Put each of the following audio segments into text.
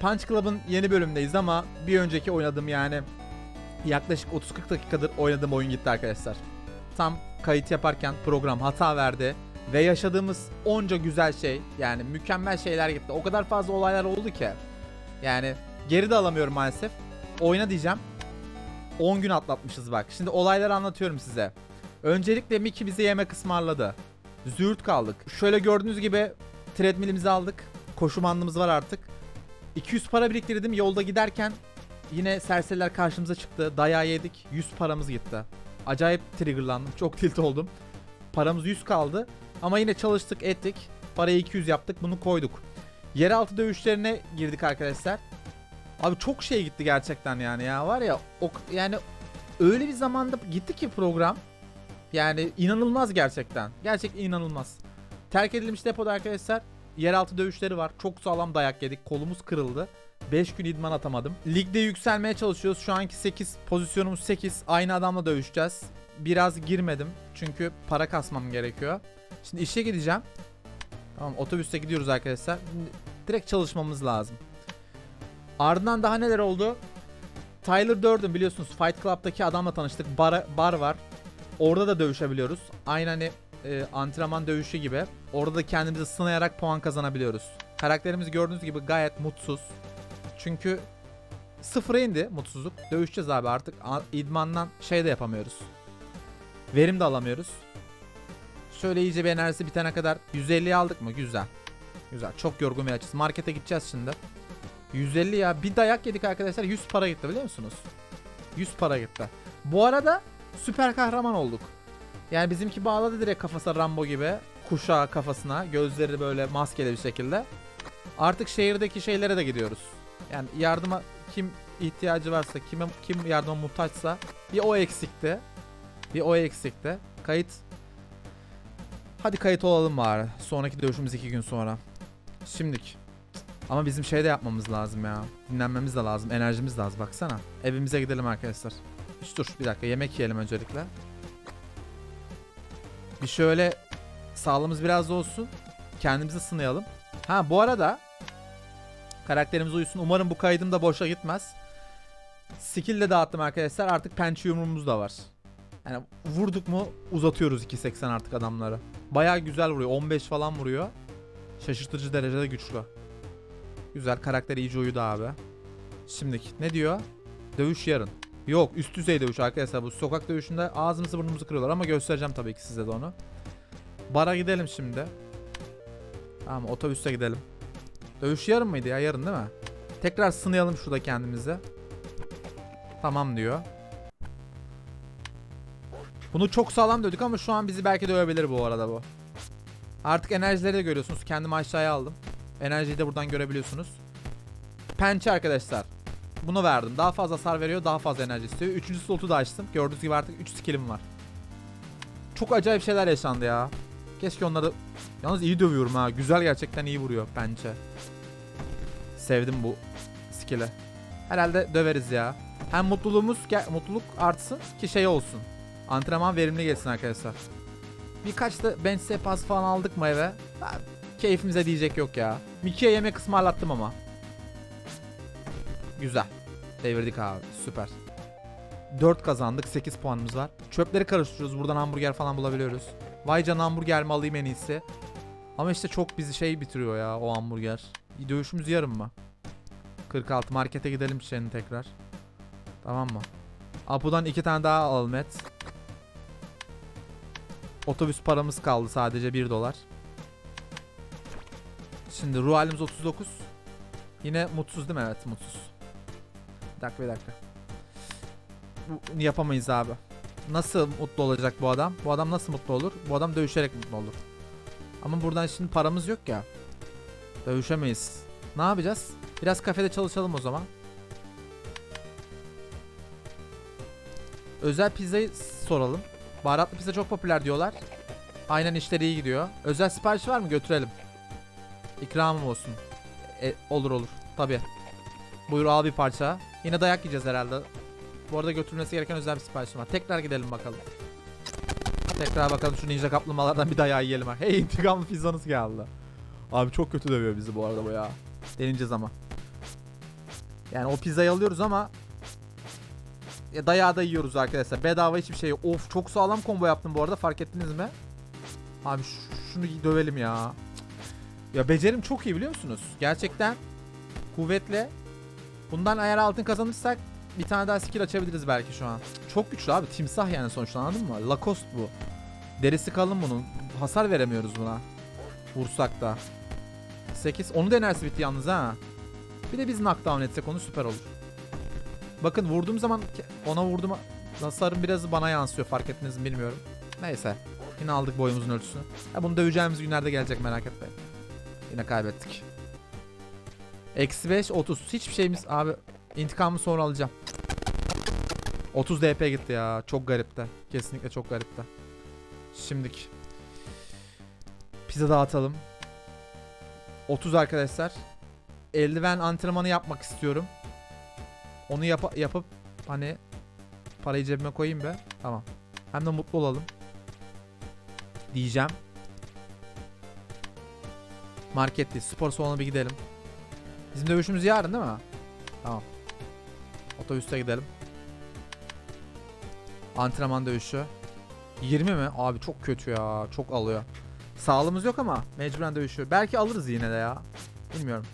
Punch Club'ın yeni bölümündeyiz ama bir önceki oynadığım yani yaklaşık 30-40 dakikadır oynadığım oyun gitti arkadaşlar. Tam kayıt yaparken program hata verdi ve yaşadığımız onca güzel şey yani mükemmel şeyler gitti. O kadar fazla olaylar oldu ki yani geri de alamıyorum maalesef. Oyna diyeceğim. 10 gün atlatmışız bak. Şimdi olayları anlatıyorum size. Öncelikle Mickey bize yemek ısmarladı. Züğürt kaldık. Şöyle gördüğünüz gibi treadmillimizi aldık. Koşu bandımız var artık. 200 para biriktirdim yolda giderken yine serseriler karşımıza çıktı. Dayağı yedik. 100 paramız gitti. Acayip triggerlandım. Çok tilt oldum. Paramız 100 kaldı. Ama yine çalıştık ettik. Parayı 200 yaptık. Bunu koyduk. Yeraltı dövüşlerine girdik arkadaşlar. Abi çok şey gitti gerçekten yani ya. Var ya o, yani öyle bir zamanda gitti ki program. Yani inanılmaz gerçekten. Gerçekten inanılmaz. Terk edilmiş depoda arkadaşlar yeraltı dövüşleri var. Çok sağlam dayak yedik. Kolumuz kırıldı. 5 gün idman atamadım. Ligde yükselmeye çalışıyoruz. Şu anki 8 pozisyonumuz 8. Aynı adamla dövüşeceğiz. Biraz girmedim. Çünkü para kasmam gerekiyor. Şimdi işe gideceğim. Tamam otobüste gidiyoruz arkadaşlar. Şimdi Direkt çalışmamız lazım. Ardından daha neler oldu? Tyler Durden biliyorsunuz Fight Club'daki adamla tanıştık. Bar, bar var. Orada da dövüşebiliyoruz. Aynı hani e, antrenman dövüşü gibi. Orada da kendimizi sınayarak puan kazanabiliyoruz. Karakterimiz gördüğünüz gibi gayet mutsuz. Çünkü sıfıra indi mutsuzluk. Dövüşeceğiz abi artık. İdmandan şey de yapamıyoruz. Verim de alamıyoruz. Şöyle iyice bir enerjisi bitene kadar 150'yi aldık mı? Güzel. Güzel. Çok yorgun bir açız. Markete gideceğiz şimdi. 150 ya. Bir dayak yedik arkadaşlar. 100 para gitti biliyor musunuz? 100 para gitti. Bu arada süper kahraman olduk. Yani bizimki bağladı direkt kafasına Rambo gibi. Kuşağı kafasına. Gözleri böyle maskeli bir şekilde. Artık şehirdeki şeylere de gidiyoruz. Yani yardıma kim ihtiyacı varsa, kime kim yardıma muhtaçsa bir o eksikti. Bir o eksikti. Kayıt Hadi kayıt olalım bari. Sonraki dövüşümüz iki gün sonra. Şimdik. Ama bizim şey de yapmamız lazım ya. Dinlenmemiz de lazım. Enerjimiz de az baksana. Evimize gidelim arkadaşlar. Hiç dur bir dakika yemek yiyelim öncelikle. Bir şöyle sağlığımız biraz da olsun. Kendimizi sınayalım. Ha bu arada karakterimiz uyusun. Umarım bu kaydım da boşa gitmez. Skill de dağıttım arkadaşlar. Artık pençe yumruğumuz da var. Yani vurduk mu uzatıyoruz 2.80 artık adamları. Baya güzel vuruyor. 15 falan vuruyor. Şaşırtıcı derecede güçlü. Güzel karakter iyice uyudu abi. Şimdiki ne diyor? Dövüş yarın. Yok üst düzey dövüş arkadaşlar bu sokak dövüşünde ağzımızı burnumuzu kırıyorlar ama göstereceğim tabii ki size de onu. Bara gidelim şimdi. Tamam otobüste gidelim. Dövüş yarın mıydı ya yarın değil mi? Tekrar sınayalım şurada kendimizi. Tamam diyor. Bunu çok sağlam dövdük ama şu an bizi belki dövebilir bu arada bu. Artık enerjileri de görüyorsunuz. Kendimi aşağıya aldım. Enerjiyi de buradan görebiliyorsunuz. Pençe arkadaşlar. Bunu verdim. Daha fazla hasar veriyor. Daha fazla enerji istiyor. Üçüncü slotu da açtım. Gördüğünüz gibi artık 3 skillim var. Çok acayip şeyler yaşandı ya. Keşke onları... Yalnız iyi dövüyorum ha. Güzel gerçekten iyi vuruyor pençe. Sevdim bu skill'i. Herhalde döveriz ya. Hem mutluluğumuz mutluluk artsın ki şey olsun. Antrenman verimli geçsin arkadaşlar. Birkaç da bench sehpası falan aldık mı eve? Keyfimize diyecek yok ya. Mickey'e yemek ısmarlattım ama. Güzel. Devirdik abi. Süper. 4 kazandık. 8 puanımız var. Çöpleri karıştırıyoruz. Buradan hamburger falan bulabiliyoruz. Vay can hamburger mi alayım en iyisi. Ama işte çok bizi şey bitiriyor ya o hamburger. Dövüşümüz yarın mı? 46 markete gidelim şimdi tekrar. Tamam mı? Apo'dan iki tane daha alalım et. Otobüs paramız kaldı sadece 1 dolar. Şimdi ruh halimiz 39. Yine mutsuz değil mi? Evet mutsuz. Bir dakika bir dakika. Bu, yapamayız abi. Nasıl mutlu olacak bu adam? Bu adam nasıl mutlu olur? Bu adam dövüşerek mutlu olur. Ama buradan şimdi paramız yok ya. Dövüşemeyiz. Ne yapacağız? Biraz kafede çalışalım o zaman. Özel pizzayı soralım. Baharatlı pizza çok popüler diyorlar. Aynen işleri iyi gidiyor. Özel sipariş var mı? Götürelim. İkramım olsun. E, olur olur. Tabi. Buyur al bir parça. Yine dayak yiyeceğiz herhalde. Bu arada götürülmesi gereken özel bir siparişim var. Tekrar gidelim bakalım. Tekrar bakalım şu ninja kaplumbağalardan bir dayağı yiyelim. Hey intikam pizzanız geldi. Abi çok kötü dövüyor bizi bu arada bu ya. Deneyeceğiz ama. Yani o pizzayı alıyoruz ama ya dayağı da yiyoruz arkadaşlar. Bedava hiçbir şey. Of çok sağlam combo yaptım bu arada fark ettiniz mi? Abi şu- şunu dövelim ya. Ya becerim çok iyi biliyor musunuz? Gerçekten kuvvetli. Bundan eğer altın kazanırsak bir tane daha skill açabiliriz belki şu an. Çok güçlü abi. Timsah yani sonuçta anladın mı? Lacoste bu. Derisi kalın bunun. Hasar veremiyoruz buna. Vursak da. 8. Onu da enerjisi bitti yalnız ha. Bir de biz knockdown etsek onu süper olur. Bakın vurduğum zaman ona vurdum hasarım biraz bana yansıyor fark ettiniz mi bilmiyorum. Neyse. Yine aldık boyumuzun ölçüsünü. Ya bunu döveceğimiz günlerde gelecek merak etmeyin. Yine kaybettik. Eksi 5 30. Hiçbir şeyimiz abi intikamı sonra alacağım. 30 DP gitti ya. Çok garipti. Kesinlikle çok garipti. Şimdik. Pizza dağıtalım. 30 arkadaşlar. Eldiven antrenmanı yapmak istiyorum. Onu yapa- yapıp hani parayı cebime koyayım be. Tamam. Hem de mutlu olalım. Diyeceğim. Market değil. Spor salonuna bir gidelim. Bizim dövüşümüz yarın değil mi? Tamam. Otobüste gidelim. Antrenman dövüşü. 20 mi? Abi çok kötü ya. Çok alıyor. Sağlığımız yok ama mecburen dövüşüyor. Belki alırız yine de ya. Bilmiyorum.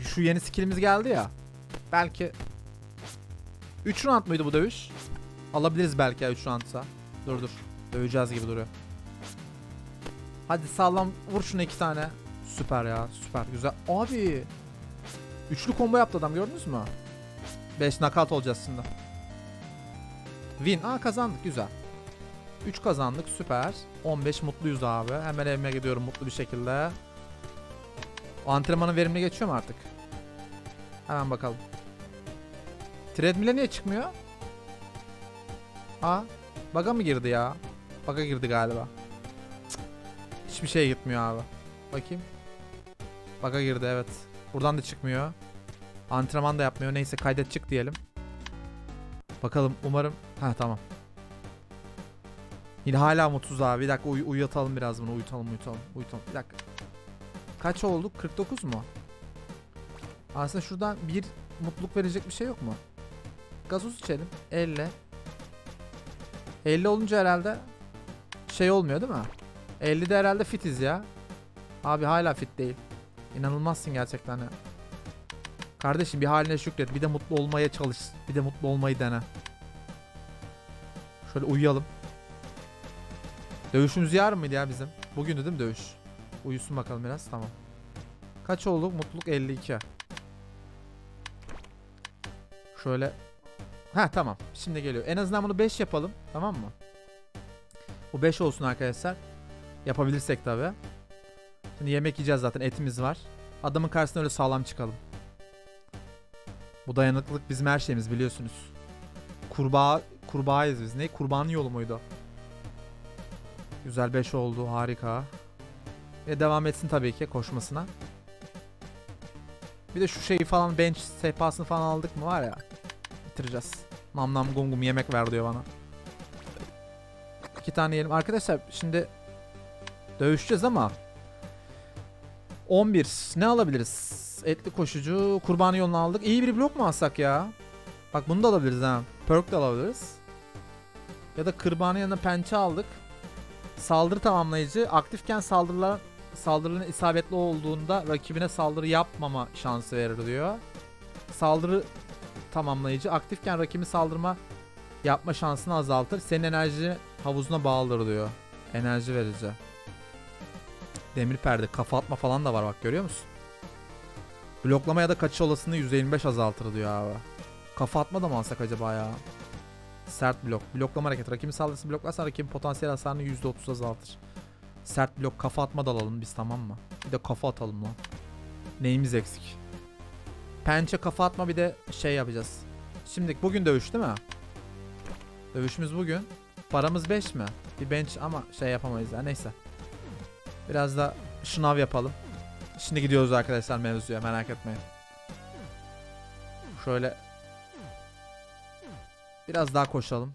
Şu yeni skillimiz geldi ya. Belki 3 round muydu bu dövüş? Alabiliriz belki ya 3 roundsa. Dur dur. Döveceğiz gibi duruyor. Hadi sağlam vur şuna iki tane. Süper ya süper güzel. Abi. Üçlü combo yaptı adam gördünüz mü? 5 knockout olacağız şimdi. Win. Aa kazandık güzel. 3 kazandık süper. 15 mutluyuz abi. Hemen evime gidiyorum mutlu bir şekilde. Antrenmanın verimli geçiyor mu artık? Hemen bakalım. Treadmill'e niye çıkmıyor? Aa, baga mı girdi ya? Baga girdi galiba. Cık. Hiçbir şey gitmiyor abi. Bakayım. Baga girdi evet. Buradan da çıkmıyor. Antrenman da yapmıyor. Neyse kaydet çık diyelim. Bakalım umarım. Ha tamam. Yine hala mutsuz abi. Bir dakika uy- uyutalım biraz bunu. Uyutalım uyutalım. Uyutalım. Bir dakika. Kaç olduk? 49 mu? Aslında şuradan bir mutluluk verecek bir şey yok mu? Gazoz içelim. 50. 50 olunca herhalde şey olmuyor değil mi? 50'de herhalde fitiz ya. Abi hala fit değil. İnanılmazsın gerçekten ya. Kardeşim bir haline şükret. Bir de mutlu olmaya çalış. Bir de mutlu olmayı dene. Şöyle uyuyalım. Dövüşümüz yarın mıydı ya bizim? Bugündü değil mi dövüş? Uyusun bakalım biraz. Tamam. Kaç olduk? Mutluluk 52. Şöyle. Ha tamam. Şimdi geliyor. En azından bunu 5 yapalım. Tamam mı? Bu 5 olsun arkadaşlar. Yapabilirsek tabi. Şimdi yemek yiyeceğiz zaten. Etimiz var. Adamın karşısına öyle sağlam çıkalım. Bu dayanıklılık bizim her şeyimiz biliyorsunuz. Kurbağa kurbağayız biz. Ne? Kurbanın yolu muydu? Güzel 5 oldu. Harika. Ve devam etsin tabii ki koşmasına. Bir de şu şeyi falan bench sehpasını falan aldık mı var ya. Bitireceğiz. Nam nam gum yemek ver diyor bana. İki tane yiyelim. Arkadaşlar şimdi dövüşeceğiz ama 11 ne alabiliriz? Etli koşucu kurbanı yolunu aldık. İyi bir blok mu alsak ya? Bak bunu da alabiliriz ha. Perk de alabiliriz. Ya da kırbanın yanına pençe aldık. Saldırı tamamlayıcı aktifken saldırılar saldırının isabetli olduğunda rakibine saldırı yapmama şansı verir diyor. Saldırı tamamlayıcı aktifken rakibin saldırma yapma şansını azaltır. Senin enerji havuzuna bağlıdır diyor. Enerji verici. Demir perde, kafa atma falan da var bak görüyor musun? Bloklama ya da kaçış olasılığını %25 azaltır diyor abi. Kafa atma da mı alsak acaba ya? Sert blok. Bloklama hareket. Rakibin saldırısını bloklarsan rakibin potansiyel hasarını %30 azaltır. Sert blok kafa atma da alalım biz tamam mı? Bir de kafa atalım lan. Neyimiz eksik? Pençe kafa atma bir de şey yapacağız. Şimdi bugün dövüş değil mi? Dövüşümüz bugün. Paramız 5 mi? Bir bench ama şey yapamayız ya neyse. Biraz da şınav yapalım. Şimdi gidiyoruz arkadaşlar mevzuya merak etmeyin. Şöyle Biraz daha koşalım.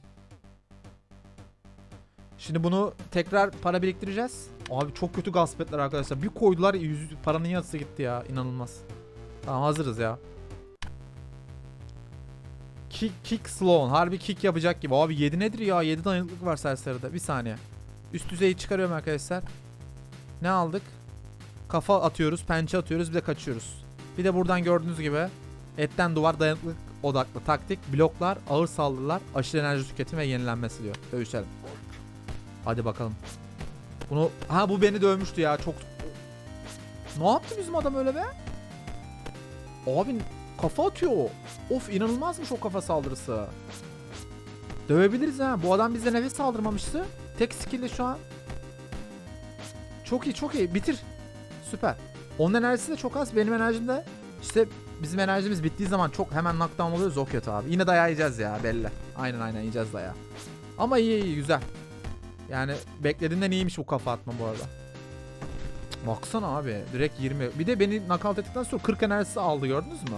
Şimdi bunu tekrar para biriktireceğiz. Abi çok kötü gasp ettiler arkadaşlar. Bir koydular yüz, paranın yarısı gitti ya. inanılmaz. Tamam hazırız ya. Kick, kick slow. Harbi kick yapacak gibi. Abi 7 nedir ya? 7 dayanıklık var serseride. Bir saniye. Üst düzeyi çıkarıyorum arkadaşlar. Ne aldık? Kafa atıyoruz, pençe atıyoruz, bir de kaçıyoruz. Bir de buradan gördüğünüz gibi etten duvar dayanıklılık odaklı taktik, bloklar, ağır saldırılar, aşırı enerji tüketimi ve yenilenmesi diyor. Dövüşelim. Hadi bakalım. Bunu ha bu beni dövmüştü ya çok Ne yaptı bizim adam öyle be? Abi kafa atıyor. Of inanılmazmış o kafa saldırısı. Dövebiliriz ha. Bu adam bize nefes saldırmamıştı. Tek skill'de şu an. Çok iyi çok iyi. Bitir. Süper. Onun enerjisi de çok az. Benim enerjim de işte bizim enerjimiz bittiği zaman çok hemen knockdown oluyoruz. O kötü abi. Yine dayağı yiyeceğiz ya belli. Aynen aynen yiyeceğiz dayağı. Ama iyi iyi güzel. Yani beklediğinden iyiymiş bu kafa atma bu arada. Baksana abi direkt 20. Bir de beni knockout ettikten sonra 40 enerjisi aldı gördünüz mü?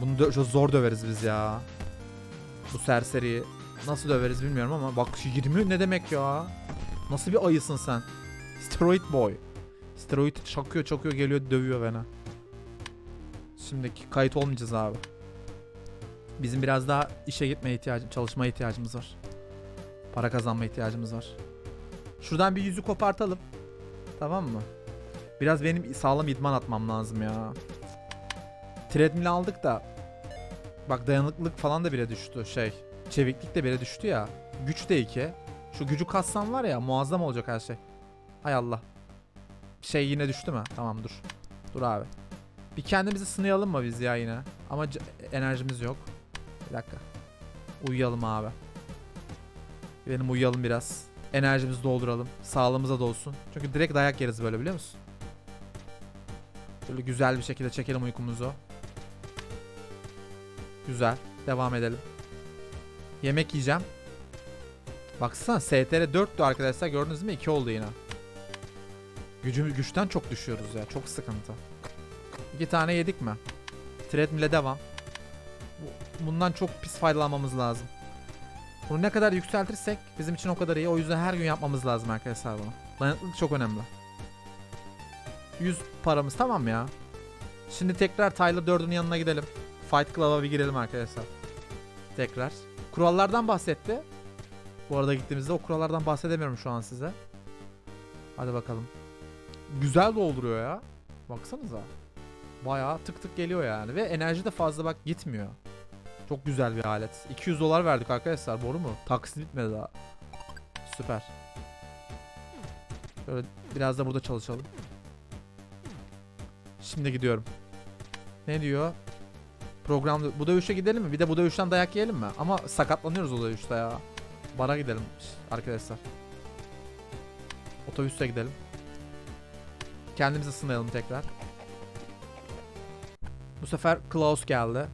Bunu dö- zor döveriz biz ya. Bu serseriyi nasıl döveriz bilmiyorum ama bak şu 20 ne demek ya? Nasıl bir ayısın sen? Steroid boy. Steroid çakıyor çakıyor geliyor dövüyor beni. Şimdiki kayıt olmayacağız abi. Bizim biraz daha işe gitmeye ihtiyacım, çalışmaya ihtiyacımız var. Para kazanma ihtiyacımız var. Şuradan bir yüzü kopartalım. Tamam mı? Biraz benim sağlam idman atmam lazım ya. Treadmill aldık da bak dayanıklılık falan da bile düştü şey. Çeviklik de bile düştü ya. Güç de 2. Şu gücü kassam var ya muazzam olacak her şey. Hay Allah. Şey yine düştü mü? Tamam dur. Dur abi. Bir kendimizi sınayalım mı biz ya yine? Ama enerjimiz yok. Bir dakika. Uyuyalım abi. Benim uyuyalım biraz. Enerjimizi dolduralım. Sağlığımıza da olsun. Çünkü direkt dayak yeriz böyle biliyor musun? Şöyle güzel bir şekilde çekelim uykumuzu. Güzel. Devam edelim. Yemek yiyeceğim. Baksana STR 4'tü arkadaşlar gördünüz mü 2 oldu yine. Gücümüz güçten çok düşüyoruz ya çok sıkıntı. İki tane yedik mi? Treadmill'e devam. Bu- Bundan çok pis faydalanmamız lazım. Bunu ne kadar yükseltirsek bizim için o kadar iyi. O yüzden her gün yapmamız lazım arkadaşlar bunu. Dayanıklılık çok önemli. 100 paramız tamam ya. Şimdi tekrar Tyler 4'ün yanına gidelim. Fight Club'a bir girelim arkadaşlar. Tekrar. Kurallardan bahsetti. Bu arada gittiğimizde o kurallardan bahsedemiyorum şu an size. Hadi bakalım. Güzel dolduruyor ya. Baksanıza. Bayağı tık tık geliyor yani. Ve enerji de fazla bak gitmiyor. Çok güzel bir alet. 200 dolar verdik arkadaşlar. Doğru mu? Taksit bitmedi daha. Süper. Şöyle biraz da burada çalışalım. Şimdi gidiyorum. Ne diyor? Programda bu dövüşe gidelim mi? Bir de bu dövüşten dayak yiyelim mi? Ama sakatlanıyoruz o dövüşte ya. Bara gidelim arkadaşlar. Otobüste gidelim. Kendimizi sınayalım tekrar. Bu sefer Klaus geldi.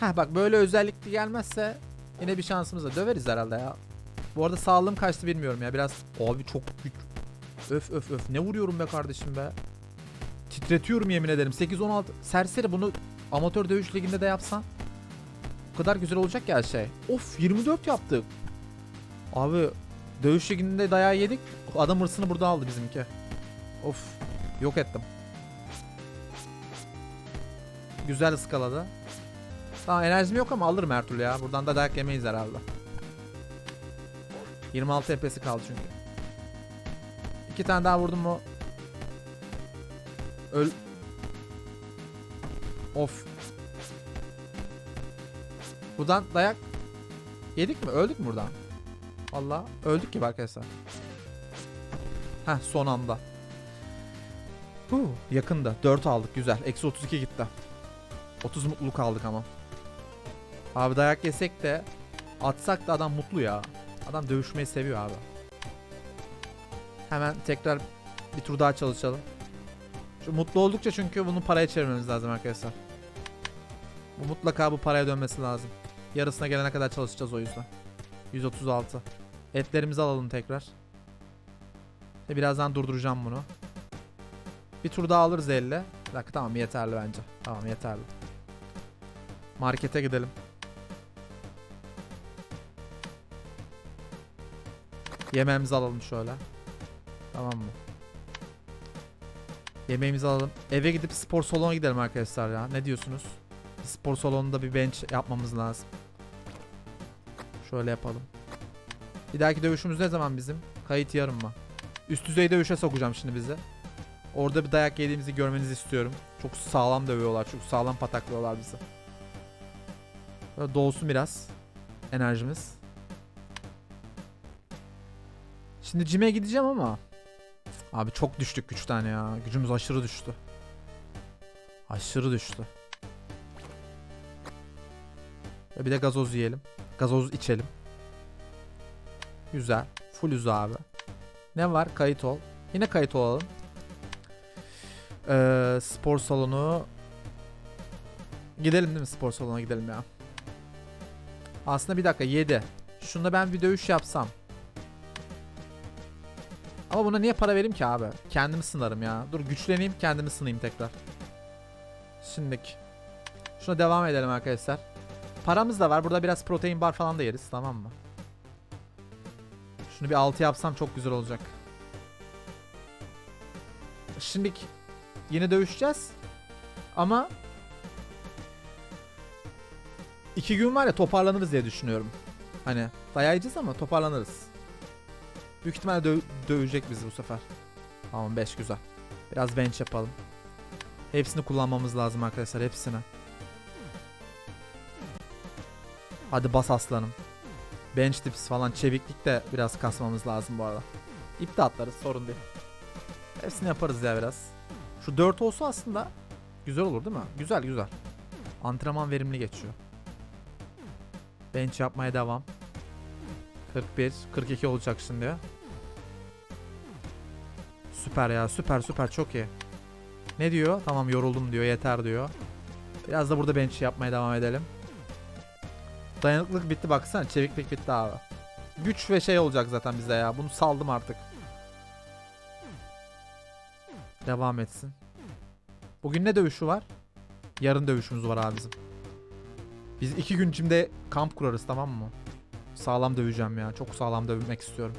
Ha bak böyle özellikli gelmezse yine bir şansımız var. Döveriz herhalde ya. Bu arada sağlığım kaçtı bilmiyorum ya. Biraz abi çok güç. Öf öf öf. Ne vuruyorum be kardeşim be. Titretiyorum yemin ederim. 8-16. Serseri bunu amatör dövüş liginde de yapsan. O kadar güzel olacak ya şey. Of 24 yaptık. Abi dövüş liginde dayağı yedik. Adam hırsını burada aldı bizimki. Of yok ettim. Güzel ıskaladı. Tamam enerjim yok ama alırım her türlü ya. Buradan da dayak yemeyiz herhalde. 26 FPS'i kaldı çünkü. İki tane daha vurdum mu? Öl... Of. Buradan dayak yedik mi? Öldük mü buradan? Valla öldük gibi arkadaşlar. Heh son anda. Huu, yakında. 4 aldık güzel. Eksi 32 gitti. 30 mutluluk aldık ama. Abi dayak yesek de atsak da adam mutlu ya. Adam dövüşmeyi seviyor abi. Hemen tekrar bir tur daha çalışalım. Şu mutlu oldukça çünkü bunu paraya çevirmemiz lazım arkadaşlar. Bu mutlaka bu paraya dönmesi lazım. Yarısına gelene kadar çalışacağız o yüzden. 136. Etlerimizi alalım tekrar. Ve birazdan durduracağım bunu. Bir tur daha alırız elle. Bir dakika tamam yeterli bence. Tamam yeterli. Markete gidelim. Yemeğimizi alalım şöyle. Tamam mı? Yemeğimizi alalım. Eve gidip spor salonuna gidelim arkadaşlar ya. Ne diyorsunuz? Spor salonunda bir bench yapmamız lazım. Şöyle yapalım. Bir dahaki dövüşümüz ne zaman bizim? Kayıt yarın mı? Üst düzey dövüşe sokacağım şimdi bizi. Orada bir dayak yediğimizi görmenizi istiyorum. Çok sağlam dövüyorlar. Çok sağlam pataklıyorlar bizi. Böyle dolsun biraz enerjimiz. Şimdi cime gideceğim ama Abi çok düştük güçten ya. Gücümüz aşırı düştü. Aşırı düştü. Bir de gazoz yiyelim. Gazoz içelim. Güzel. Fullüz abi. Ne var? Kayıt ol. Yine kayıt olalım. Ee, spor salonu. Gidelim değil mi spor salonuna gidelim ya. Aslında bir dakika 7. Şunda ben bir dövüş yapsam. Ama buna niye para vereyim ki abi? Kendimi sınarım ya. Dur güçleneyim kendimi sınayım tekrar. Şimdiki. Şuna devam edelim arkadaşlar. Paramız da var. Burada biraz protein bar falan da yeriz. Tamam mı? Şunu bir 6 yapsam çok güzel olacak. Şimdiki yine dövüşeceğiz. Ama iki gün var ya toparlanırız diye düşünüyorum. Hani dayayacağız ama toparlanırız. Büyük ihtimalle dö- dövecek bizi bu sefer. Tamam 5 güzel. Biraz bench yapalım. Hepsini kullanmamız lazım arkadaşlar hepsini. Hadi bas aslanım. Bench tips falan çeviklik de biraz kasmamız lazım bu arada. İp de atlarız sorun değil. Hepsini yaparız ya biraz. Şu 4 olsa aslında güzel olur değil mi? Güzel güzel. Antrenman verimli geçiyor. Bench yapmaya devam. 41, 42 olacak şimdi. Süper ya süper süper çok iyi. Ne diyor? Tamam yoruldum diyor yeter diyor. Biraz da burada bench yapmaya devam edelim. Dayanıklılık bitti baksana çeviklik bitti abi. Güç ve şey olacak zaten bizde ya bunu saldım artık. Devam etsin. Bugün ne dövüşü var? Yarın dövüşümüz var abi bizim. Biz iki gün şimdi kamp kurarız tamam mı? Sağlam döveceğim ya. Çok sağlam dövmek istiyorum.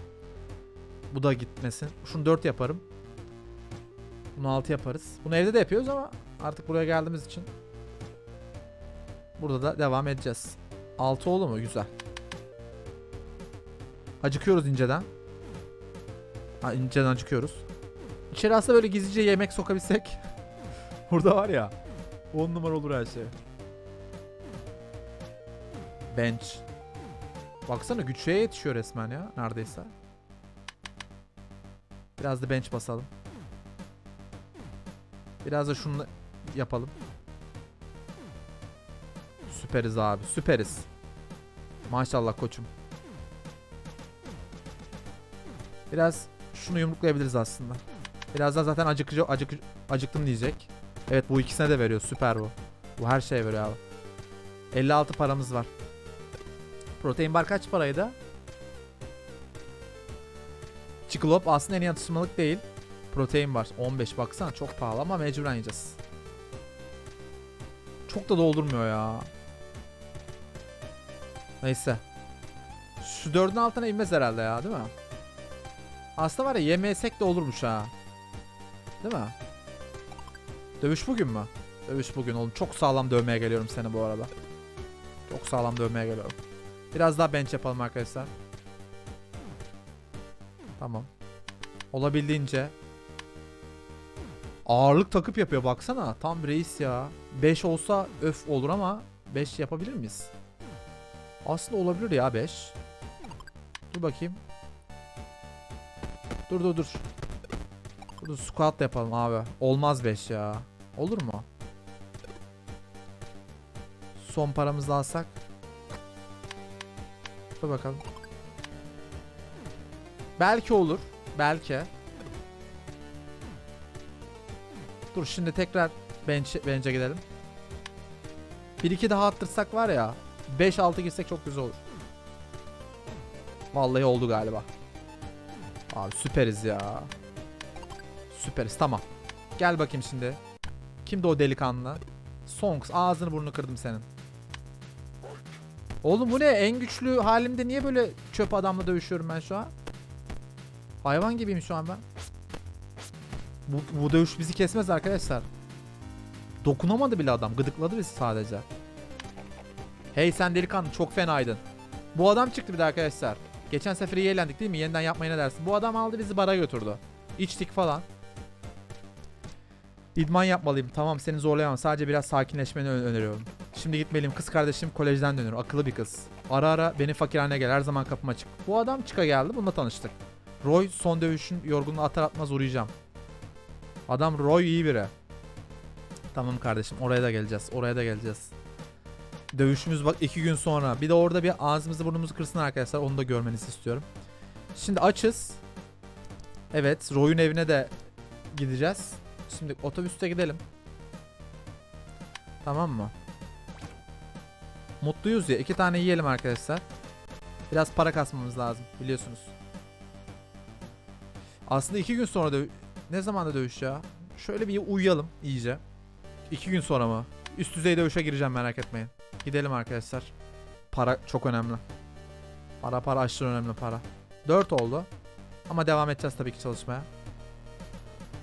Bu da gitmesin. Şunu 4 yaparım. Bunu 6 yaparız. Bunu evde de yapıyoruz ama artık buraya geldiğimiz için burada da devam edeceğiz. 6 oldu mu? Güzel. Acıkıyoruz inceden. Ha, inceden acıkıyoruz. İçeri aslında böyle gizlice yemek sokabilsek. burada var ya. 10 numara olur her şey. Bench. Baksana güçlüğe yetişiyor resmen ya neredeyse. Biraz da bench basalım. Biraz da şunu yapalım. Süperiz abi süperiz. Maşallah koçum. Biraz şunu yumruklayabiliriz aslında. Birazdan zaten acıkıcı acık acıktım diyecek. Evet bu ikisine de veriyor süper bu. Bu her şeye veriyor abi. 56 paramız var. Protein bar kaç paraydı? Çikolop aslında en iyi değil. Protein bar 15 baksana çok pahalı ama mecburen yiyeceğiz. Çok da doldurmuyor ya. Neyse. Şu dördün altına inmez herhalde ya değil mi? Aslında var ya yemesek de olurmuş ha. Değil mi? Dövüş bugün mü? Dövüş bugün oğlum. Çok sağlam dövmeye geliyorum seni bu arada. Çok sağlam dövmeye geliyorum. Biraz daha bench yapalım arkadaşlar. Tamam. Olabildiğince ağırlık takıp yapıyor baksana. Tam reis ya. 5 olsa öf olur ama 5 yapabilir miyiz? Aslında olabilir ya 5. Dur bakayım. Dur dur dur. Dur, squat yapalım abi. Olmaz 5 ya. Olur mu? Son paramızı alsak. Dur bakalım. Belki olur. Belki. Dur şimdi tekrar bench, gidelim. 1-2 daha attırsak var ya 5-6 girsek çok güzel olur. Vallahi oldu galiba. Abi süperiz ya. Süperiz tamam. Gel bakayım şimdi. Kimdi o delikanlı? Songs ağzını burnunu kırdım senin. Oğlum bu ne? En güçlü halimde niye böyle çöp adamla dövüşüyorum ben şu an? Hayvan gibiyim şu an ben. Bu, bu dövüş bizi kesmez arkadaşlar. Dokunamadı bile adam. Gıdıkladı bizi sadece. Hey sen delikanlı çok fenaydın. Bu adam çıktı bir de arkadaşlar. Geçen sefer iyi eğlendik değil mi? Yeniden yapmaya ne dersin? Bu adam aldı bizi bara götürdü. İçtik falan. İdman yapmalıyım. Tamam seni zorlayamam. Sadece biraz sakinleşmeni öneriyorum. Şimdi gitmeliyim. Kız kardeşim kolejden dönüyor. Akıllı bir kız. Ara ara beni fakirhaneye gel. Her zaman kapım açık. Bu adam çıka geldi. Bununla tanıştık. Roy son dövüşün yorgunluğu atar atmaz uğrayacağım. Adam Roy iyi biri. Tamam kardeşim oraya da geleceğiz. Oraya da geleceğiz. Dövüşümüz bak iki gün sonra. Bir de orada bir ağzımızı burnumuzu kırsın arkadaşlar. Onu da görmenizi istiyorum. Şimdi açız. Evet Roy'un evine de gideceğiz. Şimdi otobüste gidelim. Tamam mı? Mutluyuz ya. iki tane yiyelim arkadaşlar. Biraz para kasmamız lazım biliyorsunuz. Aslında iki gün sonra da ne zamanda dövüş ya? Şöyle bir uyuyalım iyice. İki gün sonra mı? Üst düzey dövüşe gireceğim merak etmeyin. Gidelim arkadaşlar. Para çok önemli. Para para aşırı önemli para. 4 oldu. Ama devam edeceğiz tabii ki çalışmaya.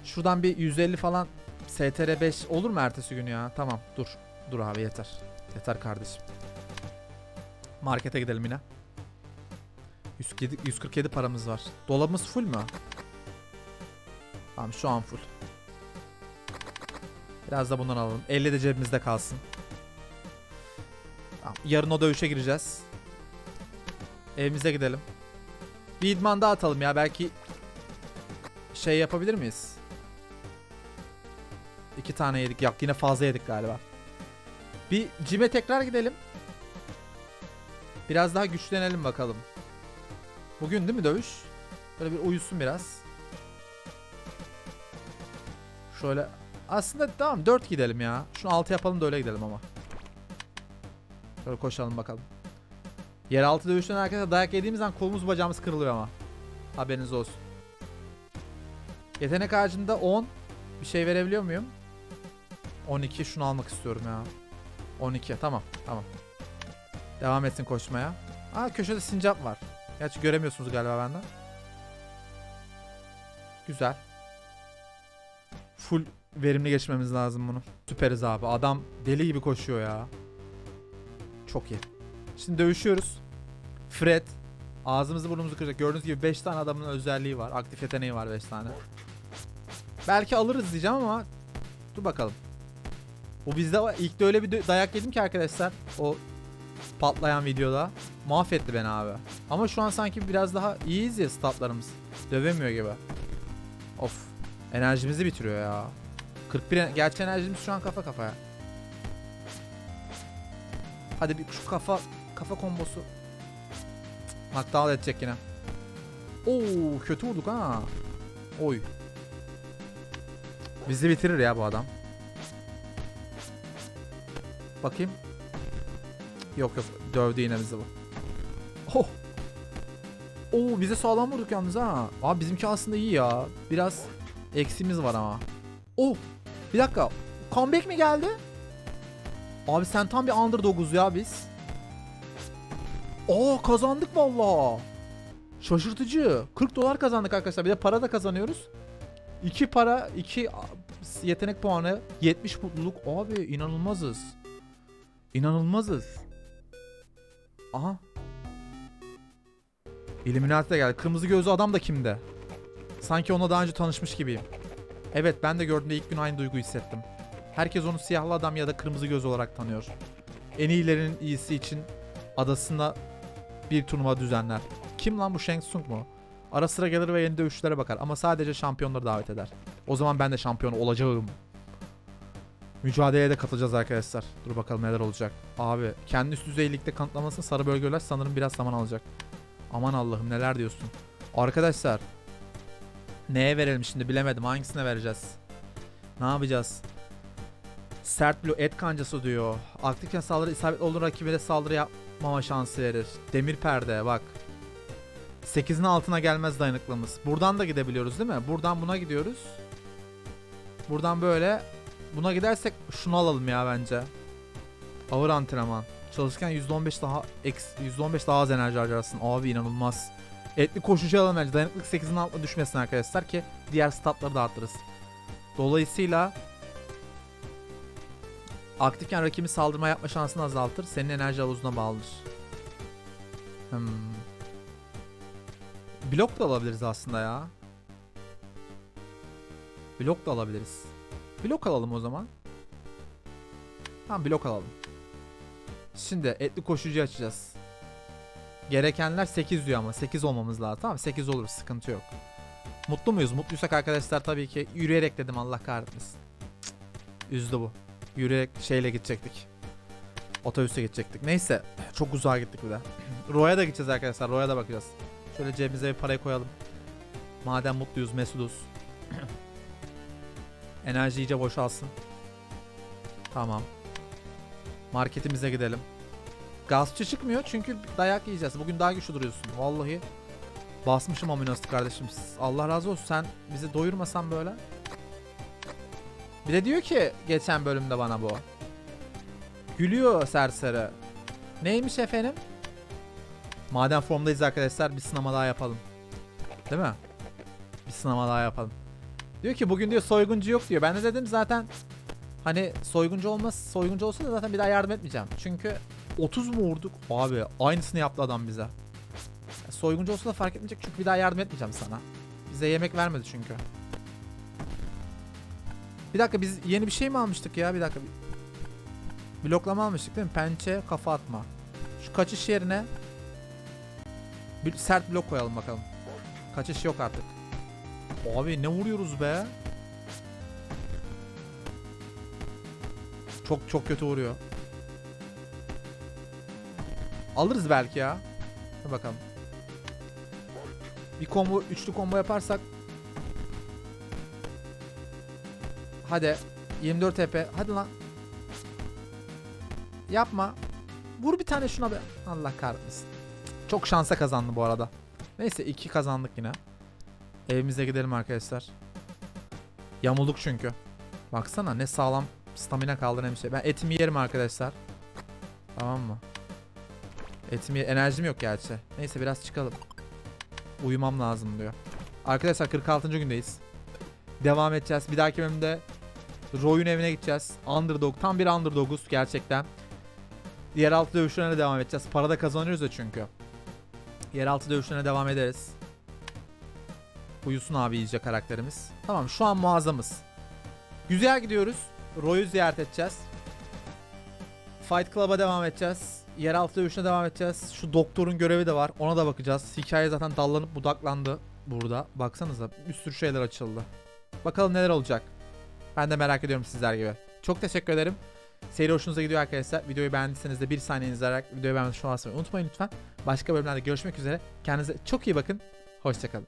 Şuradan bir 150 falan STR 5 olur mu ertesi gün ya? Tamam dur. Dur abi yeter. Yeter kardeşim. Markete gidelim yine. 147, 147 paramız var. Dolabımız full mü? Tamam şu an full. Biraz da bundan alalım. 50 de cebimizde kalsın. Yarın o dövüşe gireceğiz. Evimize gidelim. Bir idman daha atalım ya belki şey yapabilir miyiz? İki tane yedik. Yak yine fazla yedik galiba. Bir cime tekrar gidelim. Biraz daha güçlenelim bakalım. Bugün değil mi dövüş? Böyle bir uyusun biraz. Şöyle aslında tamam 4 gidelim ya. Şunu 6 yapalım da öyle gidelim ama. Şöyle koşalım bakalım. Yeraltı dövüşten arkadaşlar dayak yediğimiz zaman kolumuz bacağımız kırılıyor ama. Haberiniz olsun. Yetenek ağacında 10 bir şey verebiliyor muyum? 12 şunu almak istiyorum ya. 12 tamam tamam. Devam etsin koşmaya. Aa köşede sincap var. Gerçi göremiyorsunuz galiba benden. Güzel. Full verimli geçmemiz lazım bunu. Süperiz abi. Adam deli gibi koşuyor ya. Çok iyi. Şimdi dövüşüyoruz. Fred. Ağzımızı burnumuzu kıracak. Gördüğünüz gibi 5 tane adamın özelliği var. Aktif yeteneği var 5 tane. Belki alırız diyeceğim ama dur bakalım. Bu bizde. İlk de öyle bir dayak yedim ki arkadaşlar. O patlayan videoda. Mahvetti beni abi. Ama şu an sanki biraz daha iyiyiz ya statlarımız. Dövemiyor gibi. Of. Enerjimizi bitiriyor ya. 41 en- gerçi enerjimiz şu an kafa kafaya. Hadi bir şu kafa kafa kombosu. Naktal edecek yine. Oo kötü vurduk ha. Oy. Bizi bitirir ya bu adam. Bakayım. Yok yok dövdü yine bizi bu. Oh. Oo bize sağlam vurduk yalnız ha. Abi bizimki aslında iyi ya. Biraz eksimiz var ama. Oh. Bir dakika. Comeback mi geldi? Abi sen tam bir underdog'uz ya biz. Aa kazandık valla. Şaşırtıcı. 40 dolar kazandık arkadaşlar. Bir de para da kazanıyoruz. 2 para, 2 yetenek puanı, 70 mutluluk. Abi inanılmazız. İnanılmazız. Aha. Illuminati de geldi. Kırmızı gözlü adam da kimde? Sanki onunla daha önce tanışmış gibiyim. Evet ben de gördüğümde ilk gün aynı duygu hissettim. Herkes onu siyahlı adam ya da kırmızı göz olarak tanıyor. En iyilerin iyisi için adasında bir turnuva düzenler. Kim lan bu Shang Tsung mu? Ara sıra gelir ve yeni dövüşlere bakar ama sadece şampiyonları davet eder. O zaman ben de şampiyon olacağım. Mücadeleye de katılacağız arkadaşlar. Dur bakalım neler olacak. Abi kendi üst düzey ligde kanıtlamasını sarı bölgeler sanırım biraz zaman alacak. Aman Allah'ım neler diyorsun. Arkadaşlar neye verelim şimdi bilemedim hangisine vereceğiz. Ne yapacağız? Sert blue et kancası diyor. Aktifken saldırı isabetli olduğu rakibine saldırı yapmama şansı verir. Demir perde bak. 8'in altına gelmez dayanıklımız. Buradan da gidebiliyoruz değil mi? Buradan buna gidiyoruz. Buradan böyle. Buna gidersek şunu alalım ya bence. Ağır antrenman. Çalışırken %15 daha eks, %15 daha az enerji harcarsın. Abi inanılmaz. Etli koşucu alalım bence. Dayanıklık 8'in altına düşmesin arkadaşlar ki diğer statları da arttırırız. Dolayısıyla aktifken rakibin saldırma yapma şansını azaltır. Senin enerji havuzuna bağlıdır. Hmm. Blok da alabiliriz aslında ya. Blok da alabiliriz. Blok alalım o zaman. Tamam blok alalım. Şimdi etli koşucu açacağız. Gerekenler 8 diyor ama 8 olmamız lazım. Tamam 8 olur sıkıntı yok. Mutlu muyuz? Mutluysak arkadaşlar tabii ki yürüyerek dedim Allah kahretmesin. Üzdü bu. Yürüyerek şeyle gidecektik. Otobüse gidecektik. Neyse çok uzağa gittik bir de. Roya da gideceğiz arkadaşlar. Roya da bakacağız. Şöyle cebimize bir parayı koyalım. Madem mutluyuz, mesuduz. Enerji iyice boşalsın. Tamam. Marketimize gidelim. Gazçı çıkmıyor çünkü dayak yiyeceğiz. Bugün daha güçlü duruyorsun. Vallahi. Basmışım aminoslu kardeşim. Allah razı olsun sen bizi doyurmasan böyle. Bir de diyor ki geçen bölümde bana bu. Gülüyor serseri. Neymiş efendim? Madem formdayız arkadaşlar bir sınama daha yapalım. Değil mi? Bir sınama daha yapalım. Diyor ki bugün diyor soyguncu yok diyor. Ben de dedim zaten hani soyguncu olmaz soyguncu olsa da zaten bir daha yardım etmeyeceğim. Çünkü 30 mu vurduk? Abi aynısını yaptı adam bize. Soyguncu olsa da fark etmeyecek çünkü bir daha yardım etmeyeceğim sana. Bize yemek vermedi çünkü. Bir dakika biz yeni bir şey mi almıştık ya? Bir dakika. Bloklama almıştık değil mi? Pençe, kafa atma. Şu kaçış yerine bir sert blok koyalım bakalım. Kaçış yok artık. Abi ne vuruyoruz be? Çok çok kötü vuruyor. Alırız belki ya. Dur bakalım. Bir combo, üçlü combo yaparsak. Hadi. 24 TP. Hadi lan. Yapma. Vur bir tane şuna be. Allah kahretmesin. Çok şansa kazandı bu arada. Neyse iki kazandık yine. Evimize gidelim arkadaşlar. Yamulduk çünkü. Baksana ne sağlam stamina kaldı ne bir şey. Ben etimi yerim arkadaşlar. Tamam mı? Etimi enerjim yok gerçi. Neyse biraz çıkalım. Uyumam lazım diyor. Arkadaşlar 46. gündeyiz. Devam edeceğiz. Bir dahaki bölümde Roy'un evine gideceğiz. Underdog. Tam bir underdoguz gerçekten. Yeraltı dövüşlerine devam edeceğiz. Para da kazanıyoruz ya çünkü. Yeraltı dövüşlerine devam ederiz. Uyusun abi iyice karakterimiz. Tamam şu an muazzamız. Güzel gidiyoruz. Roy'u ziyaret edeceğiz. Fight Club'a devam edeceğiz. Yeraltı dövüşüne devam edeceğiz. Şu doktorun görevi de var. Ona da bakacağız. Hikaye zaten dallanıp budaklandı burada. Baksanıza bir sürü şeyler açıldı. Bakalım neler olacak. Ben de merak ediyorum sizler gibi. Çok teşekkür ederim. Seyir hoşunuza gidiyor arkadaşlar. Videoyu beğendiyseniz de bir saniye izleyerek videoyu beğenmeyi unutmayın lütfen. Başka bölümlerde görüşmek üzere. Kendinize çok iyi bakın. Hoşçakalın.